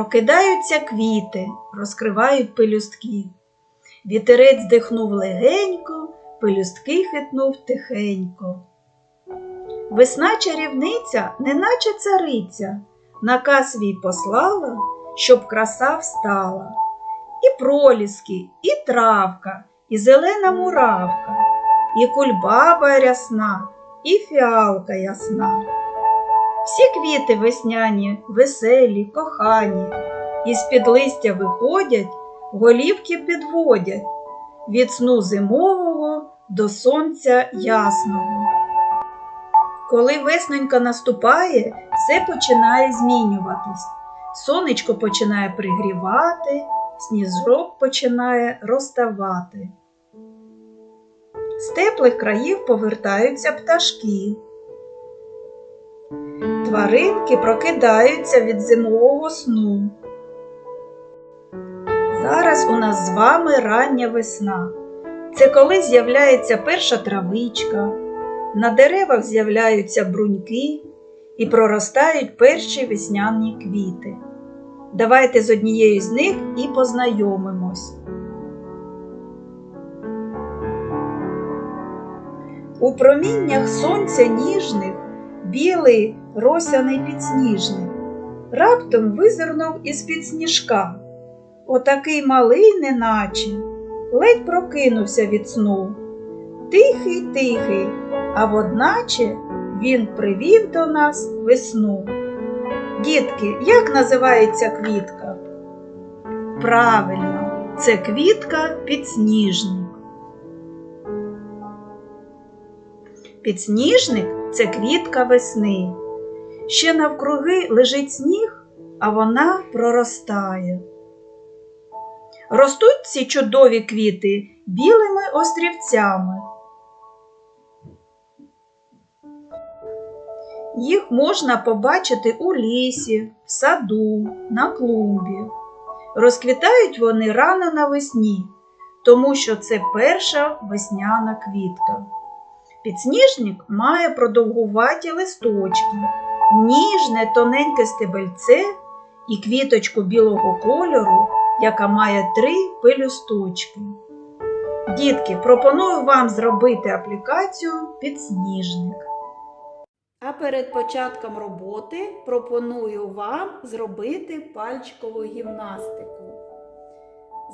Прокидаються квіти, розкривають пелюстки. Вітерець дихнув легенько, пелюстки хитнув тихенько. Весна чарівниця, неначе цариця, наказ свій послала, щоб краса встала. І проліски, і травка, і зелена муравка, і кульбаба рясна, і фіалка ясна. Всі квіти весняні, веселі, кохані, із під листя виходять, голівки підводять від сну зимового до сонця ясного. Коли веснонька наступає, все починає змінюватись. Сонечко починає пригрівати, сніжок починає розставати. З теплих країв повертаються пташки. Тваринки прокидаються від зимового сну. Зараз у нас з вами рання весна. Це коли з'являється перша травичка, на деревах з'являються бруньки і проростають перші весняні квіти. Давайте з однією з них і познайомимось. У проміннях сонця ніжних білий росяний підсніжник раптом визирнув із-під сніжка. Отакий малий, неначе, ледь прокинувся від сну. Тихий, тихий, а водначе він привів до нас весну. Дітки, як називається квітка? Правильно, це квітка підсніжник. Підсніжник це квітка весни. Ще навкруги лежить сніг, а вона проростає. Ростуть ці чудові квіти білими острівцями. Їх можна побачити у лісі, в саду, на клумбі. Розквітають вони рано навесні, тому що це перша весняна квітка. Підсніжник має продовгуваті листочки, ніжне тоненьке стебельце і квіточку білого кольору, яка має три пелюсточки. Дітки, пропоную вам зробити аплікацію підсніжник. А перед початком роботи пропоную вам зробити пальчикову гімнастику.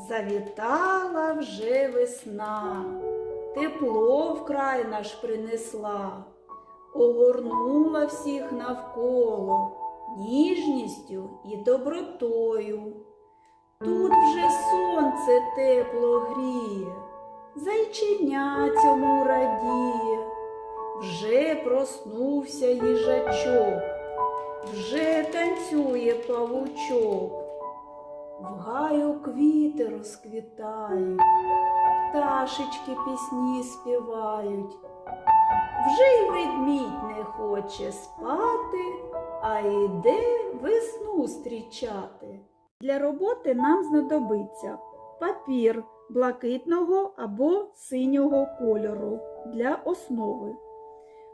Завітала вже весна, тепло вкрай наш принесла, огорнула всіх навколо ніжністю і добротою. Тут вже сонце тепло гріє, зайченя цьому радіє. Вже проснувся їжачок, вже танцює павучок, в гаю квіти розквітають, пташечки пісні співають. Вже й ведмідь не хоче спати, а йде весну зустрічати. Для роботи нам знадобиться папір блакитного або синього кольору для основи.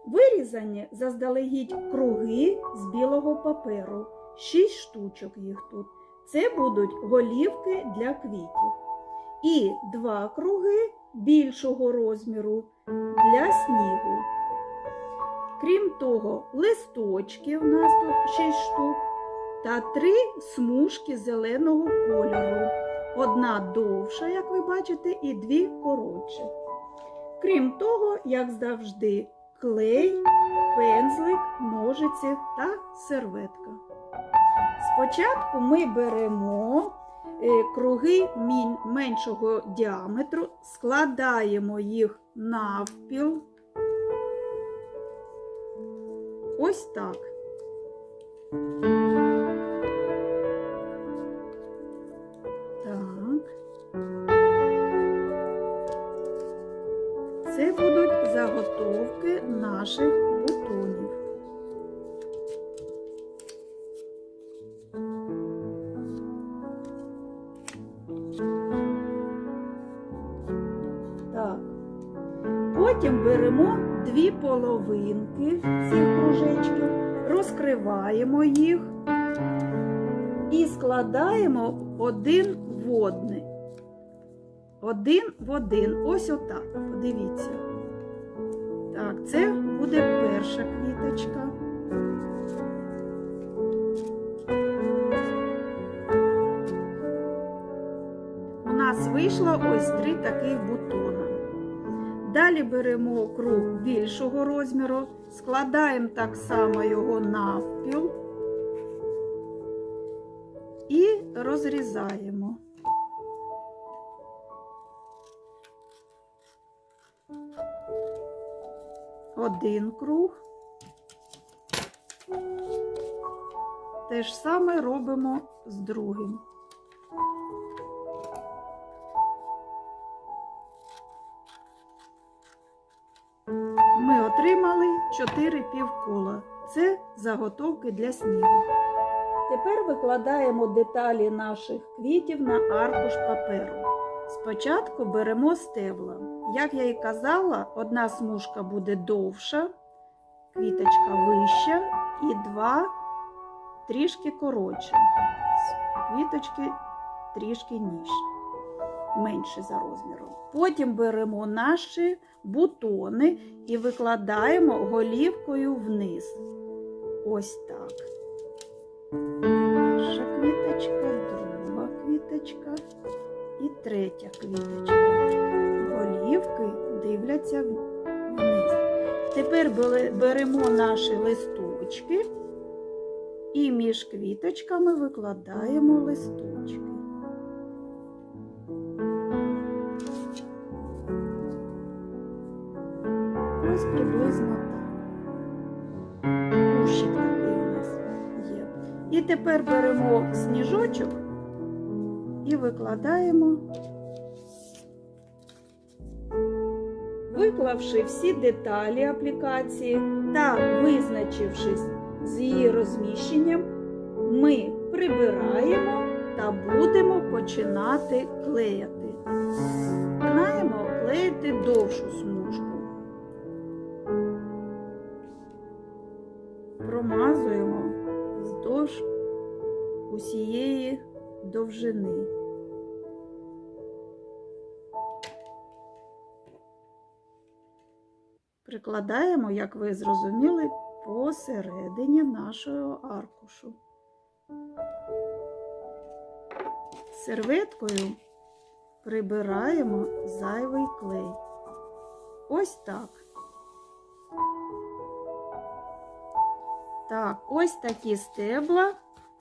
Вирізані заздалегідь круги з білого паперу, шість штучок їх тут. Це будуть голівки для квітів. І два круги більшого розміру для снігу. Крім того, листочки у нас тут 6 штук та три смужки зеленого кольору. Одна довша, як ви бачите, і дві коротші. Крім того, як завжди, клей, пензлик, ножиці та серветка. Спочатку ми беремо круги мін- меншого діаметру, складаємо їх навпіл. Ось. Так. Потім беремо дві половинки цих кружечків, розкриваємо їх і складаємо один в одне. Один в один. Ось отак. Подивіться. Так, це буде перша квіточка. У нас вийшло ось три таких бутона. Далі беремо круг більшого розміру, складаємо так само його навпіл і розрізаємо. Один круг. Те ж саме робимо з другим. Отримали 4 півкола. Це заготовки для снігу. Тепер викладаємо деталі наших квітів на аркуш паперу. Спочатку беремо стебла. Як я і казала, одна смужка буде довша, квіточка вища і два трішки коротше. Квіточки трішки ніжчі, менше за розміром. Потім беремо наші бутони і викладаємо голівкою вниз. Ось так. Перша квіточка, друга квіточка і третя квіточка. Голівки дивляться вниз. Тепер беремо наші листочки і між квіточками викладаємо листочки. Тепер беремо сніжочок і викладаємо. Виклавши всі деталі аплікації та визначившись з її розміщенням, ми прибираємо та будемо починати клеїти. Починаємо клеїти довшу смужку. Усієї довжини. Прикладаємо, як ви зрозуміли, посередині нашого аркушу. Серветкою прибираємо зайвий клей. Ось так. Так, ось такі стебла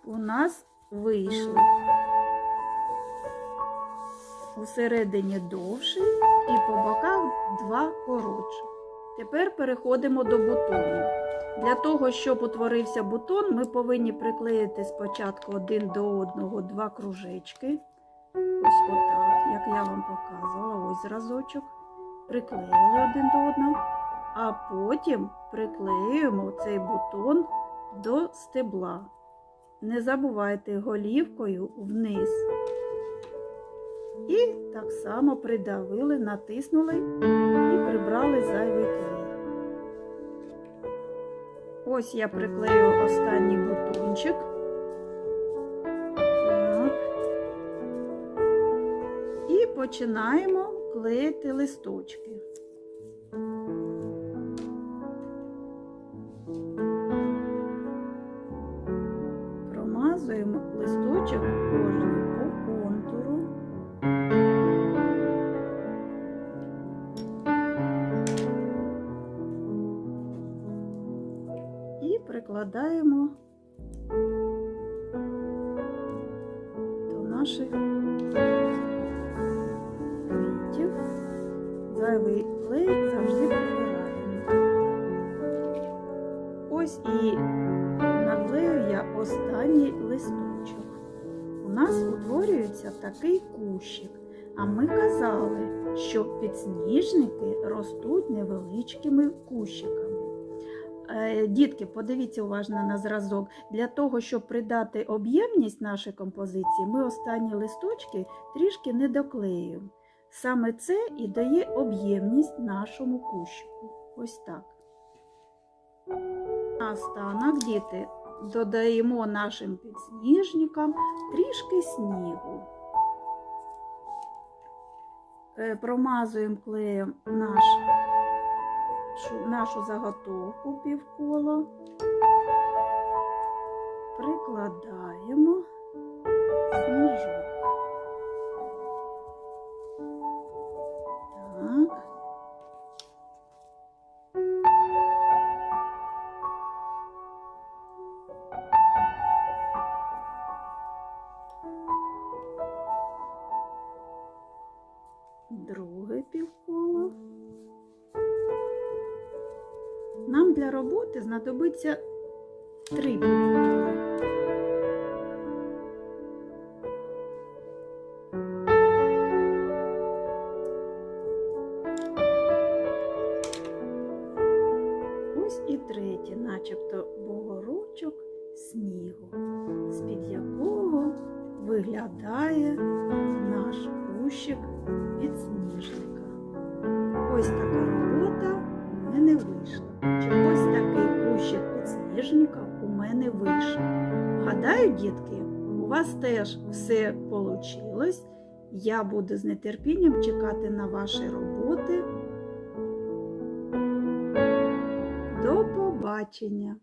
у нас вийшли. Усередині довший і по боках два коротші. Тепер переходимо до бутонів. Для того, щоб утворився бутон, ми повинні приклеїти спочатку один до одного два кружечки. Ось отак, як я вам показувала, ось зразочок. Приклеїли один до одного, а потім приклеюємо цей бутон до стебла. Не забувайте голівкою вниз. І так само придавили, натиснули і прибрали зайвий клей. Ось я приклею останній бутончик. І починаємо клеїти листочки. Промазуємо листочок кожний по контуру. І прикладаємо до наших квітів. Зайвий нас утворюється такий кущик. А ми казали, що підсніжники ростуть невеличкими кущиками. Е, Дітки, подивіться уважно на зразок. Для того, щоб придати об'ємність нашій композиції, ми останні листочки трішки не доклеюємо. Саме це і дає об'ємність нашому кущику. Ось так. Наостанок, діти, додаємо нашим підсніжникам трішки снігу. Е, Промазуємо клеєм наш, нашу заготовку півколо, прикладаємо сніжок. Знадобиться три. Ось і третє, начебто богорочок снігу, з-під якого виглядає наш кущик підсніжника. Ось така Гадаю, дітки, у вас теж все вийшло. Я буду з нетерпінням чекати на ваші роботи. До побачення!